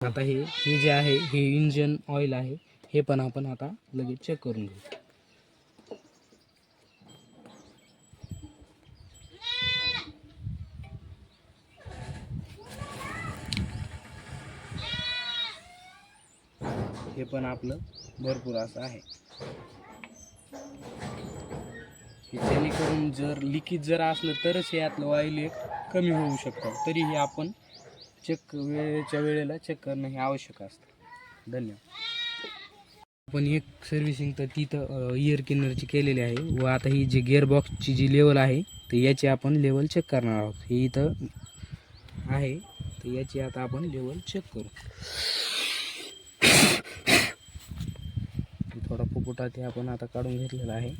आता हे हे जे आहे हे इंजन ऑइल आहे हे पण आपण आता लगेच चेक करून घेऊ. हे पण आपलं भरपूर असं आहे. जेणेकरून जर लिकेज जर असलं तरच हे यातलं ऑइल कमी होऊ शकतं. तरीही आपण चेक वेळेच्या वेळेला चेक करणं हे आवश्यक असतं. धन्यवाद. आपण एक सर्व्हिसिंग तर तिथं इयर किनरची केलेली आहे. व आता ही जी गिअरबॉक्सची जी लेवल आहे तर याची आपण लेवल चेक करणार आहोत. हे इथं आहे. तर याची आता आपण लेवल चेक करू. थोडा फुकुटा ते आपण आता काढून घेतलेला आहे.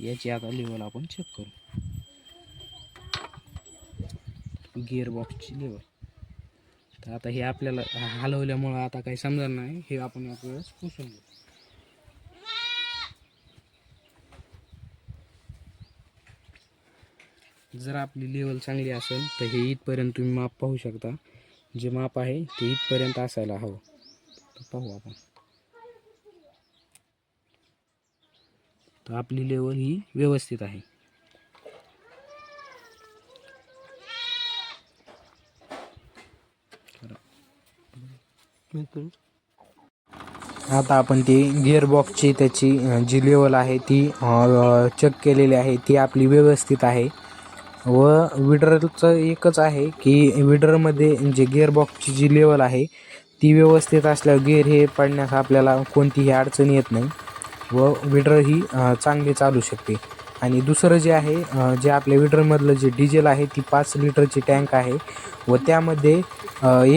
याची आता लेवल आपण चेक करू. गिअरबॉक्सची लेवल तर आता हे आपल्याला हलवल्यामुळं आता काही समजणार नाही. हे आपण एक वेळेस पुसून घेऊ. जर आपली लेवल चांगली असेल तर हे इथपर्यंत तुम्ही माप पाहू शकता. जे माप आहे ते इथपर्यंत असायला हवं. तर पाहू आपण. तर आपली लेवल ही व्यवस्थित आहे. आता आपण ती गिअरबॉक्सची त्याची जी लेवल आहे ती चेक केलेली आहे. ती आपली व्यवस्थित आहे. व विडरचं एकच आहे की विडरमध्ये जे गिअरबॉक्सची जी लेवल आहे ती व्यवस्थित असल्यावर गिअर हे पडण्यास आपल्याला कोणतीही अडचण येत नाही. व विडर ही चांगली चालू शकते. आणि दुसरं जे आहे जे आपल्या विटरमधलं जे डिझेल आहे ती पाच लिटरची टँक आहे. व त्यामध्ये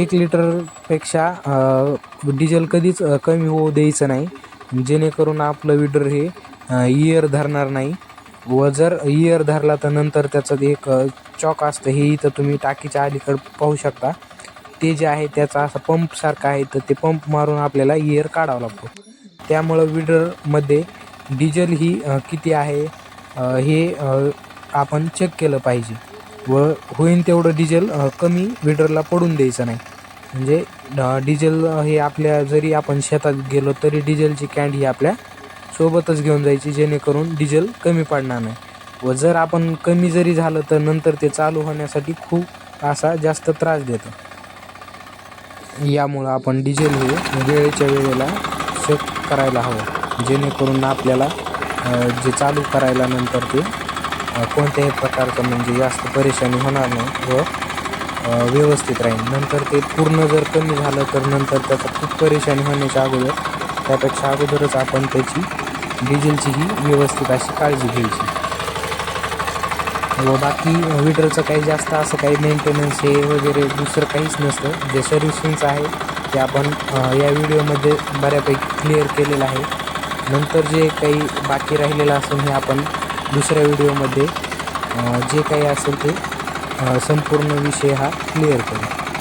एक लिटरपेक्षा डिझेल कधीच कमी होऊ द्यायचं नाही. जेणेकरून आपलं विडर हे इयर धरणार नाही. व जर इयर धरला तर नंतर त्याचं एक चॉक असतं. हे इथं तुम्ही टाकीच्या अलीकडं पाहू शकता. ते जे आहे त्याचा असा पंपसारखा आहे तर ते पंप मारून आपल्याला इयर काढावा लागतो. त्यामुळं विडरमध्ये डिझेल ही किती आहे हे आपण चेक केलं पाहिजे. व होईन तेवढं डिझेल कमी विडरला पडून द्यायचं नाही. म्हणजे डिझेल हे आपल्या जरी आपण शेतात गेलो तरी डिझेलची कॅन्ड ही आपल्या सोबतच घेऊन जायची जेणेकरून डिझेल कमी पडणार नाही. व जर आपण कमी जरी झालं तर नंतर ते चालू होण्यासाठी खूप असा जास्त त्रास देतो. यामुळं आपण डिझेल हे वेळेच्या वेळेला चेक करायला हवं. जेणेकरून आपल्याला जे चालू करायला नंतर ते कोणत्याही प्रकारचं म्हणजे जास्त परेशानी होणार नाही. व व्यवस्थित राहील. नंतर ते पूर्ण जर कमी झालं तर नंतर त्याचा खूप परेशानी होण्याच्या अगोदर त्यापेक्षा अगोदरच आपण त्याची डिझेलची ही व्यवस्थित अशी काळजी घ्यायची. व बाकी विडरचं काही जास्त असं काही मेंटेनन्स हे वगैरे दुसरं काहीच नसतं. जे सर्व्हिसिंगचं आहे ते आपण या व्हिडिओमध्ये बऱ्यापैकी क्लिअर केलेलं आहे. नंतर जे काही बाकी राहिलेलं असेल हे आपण दुसऱ्या व्हिडिओमध्ये जे काही असेल ते संपूर्ण विषय हा क्लिअर करू.